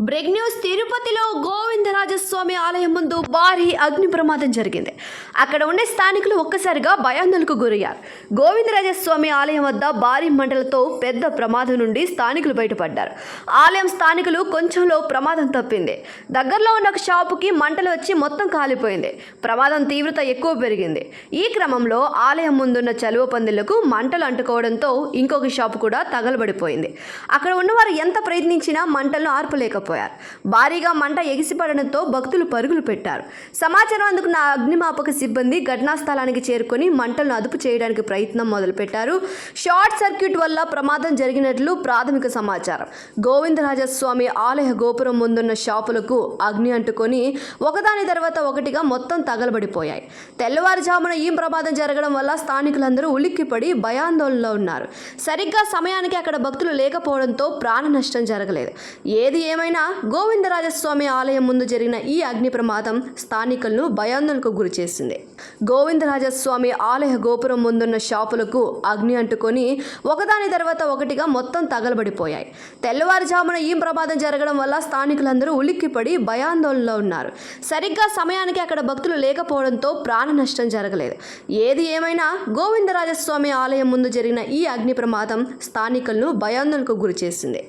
Break news తిరుపతిలో గోవిందరాజస్వామి ఆలయం ముందు భారీ అగ్ని ప్రమాదం జరిగింది. అక్కడ ఉండే స్థానికులు ఒక్కసారిగా భయాందోళనకు గురయ్యారు. గోవిందరాజస్వామి ఆలయం వద్ద భారీ మంటలతో పెద్ద ప్రమాదం నుండి స్థానికులు బయటపడ్డారు. ఆలయం స్థానికులు కొంచెంలో ప్రమాదం తప్పింది. దగ్గరలో ఉన్న ఒక షాపుకి మంటలు వచ్చి మొత్తం కాలిపోయింది. ప్రమాదం తీవ్రత ఎక్కువ పెరిగింది. ఈ క్రమంలో ఆలయం ముందున్న చలువ పందిళ్ళకు మంటలు అంటుకోవడంతో ఇంకొక షాపు కూడా తగలబడిపోయింది. అక్కడ ఉన్నవారు ఎంత ప్రయత్నించినా మంటలను పడిపోయారు భారీగా మంట ఎగిసిపడడంతో భక్తులు పరుగులు పెట్టారు. సమాచారం అందుకున్న అగ్నిమాపక సిబ్బంది ఘటనా స్థలానికి చేరుకొని మంటలను అదుపు చేయడానికి ప్రయత్నం మొదలుపెట్టారు. షార్ట్ సర్క్యూట్ వల్ల ప్రమాదం జరిగినట్లు ప్రాథమిక సమాచారం. గోవిందరాజస్వామి ఆలయ గోపురం ముందున్న షాపులకు అగ్ని అంటుకొని ఒకదాని తర్వాత ఒకటిగా మొత్తం తగలబడిపోయాయి. తెల్లవారుజామున ఈ ప్రమాదం జరగడం వల్ల స్థానికులందరూ ఉలిక్కిపడి భయాందోళనలో ఉన్నారు. సరిగ్గా సమయానికి అక్కడ భక్తులు లేకపోవడంతో ప్రాణ నష్టం జరగలేదు. ఏది ఏమైనా గోవిందరాజస్వామి ఆలయం ముందు జరిగిన ఈ అగ్ని ప్రమాదం స్థానికులను భయాందోళనకు గురిచేసింది గోవిందరాజస్వామి ఆలయ గోపురం ముందున్న షాపులకు అగ్ని అంటుకొని ఒకదాని తర్వాత ఒకటిగా మొత్తం తగలబడిపోయాయి. తెల్లవారుజామున ఈ ప్రమాదం జరగడం వల్ల స్థానికులందరూ ఉలిక్కిపడి భయాందోళనలో ఉన్నారు. సరిగ్గా సమయానికి అక్కడ భక్తులు లేకపోవడంతో ప్రాణ నష్టం జరగలేదు. ఏది ఏమైనా గోవిందరాజస్వామి ఆలయం ముందు జరిగిన ఈ అగ్ని ప్రమాదం స్థానికులను భయాందోళనకు గురిచేసింది